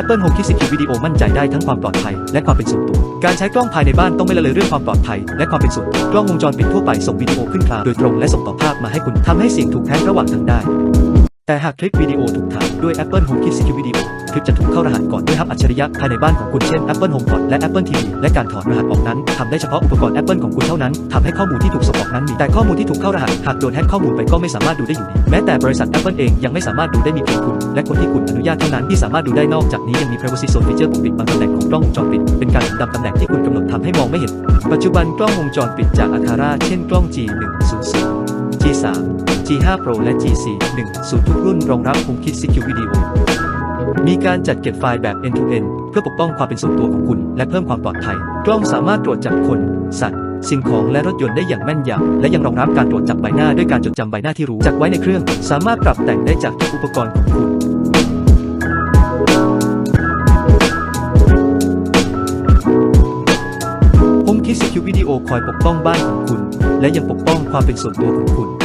Apple Home คิดสิทธิวิดีโอมั่นใจได้ทั้งความปลอดภัย และความเป็นส่วนตัว การใช้กล้องภายในบ้านต้องไม่ละเลยเรื่องความปลอดภัย และความเป็นส่วนตัว กล้องวงจรปิดทั่วไปส่งวิดีโอขึ้นคลาวด์โดยตรงและส่งต่อภาพมาให้คุณทำให้เสียงถูกแฮ็กระหว่างทางได้ แต่หากคลิปวิดีโอถูกถ่ายด้วย Apple Home Kit Secure Video คลิปจะถูกเข้ารหัสก่อนด้วยฮับอัจฉริยะภายในบ้านของคุณเช่น Apple HomePod และ Apple TV และการถอดรหัสออกนั้นทำได้เฉพาะอุปกรณ์ Apple ของคุณเท่านั้นทำให้ข้อมูลที่ถูกส่งออกนั้นมีแต่ข้อมูลที่ถูกเข้ารหัสหากโดนแฮ็กข้อมูลไปก็ไม่สามารถดูได้อยู่ดีแม้แต่บริษัท Apple เองยังไม่สามารถดูได้มีเพียงคุณ และคนที่คุณอนุญาตเท่านั้นที่สามารถดูได้นอกจากนี้ยังมี Privacy Zone Feature ปกปิดบางตำแหน่งของกล้องวงจรปิดเป็นการดำตำแหน่งที่คุณกำหนดทำให้มองไม่เห็น ปัจจุบันกล้องวงจรปิดจาก Akara เช่นกล้อง G100 G3 G5 Pro และ G4 10 ทุกรุ่นรองรับ HomeKit Secure Video มีการจัดเก็บไฟล์แบบ end-to-end เพื่อปกป้องความเป็นส่วนตัวของคุณ และเพิ่มความปลอดภัย กล้องสามารถตรวจจับคน สัตว์ สิ่งของและรถยนต์ได้อย่างแม่นยำและยังรองรับการตรวจจับใบหน้าด้วยการจดจำใบหน้าที่รู้จักไว้ในเครื่อง สามารถปรับแต่งได้จากทุกอุปกรณ์ของคุณ HomeKit Secure Video คอยปกป้องบ้านของคุณ และยังปกป้องความเป็นส่วนตัวของคุณ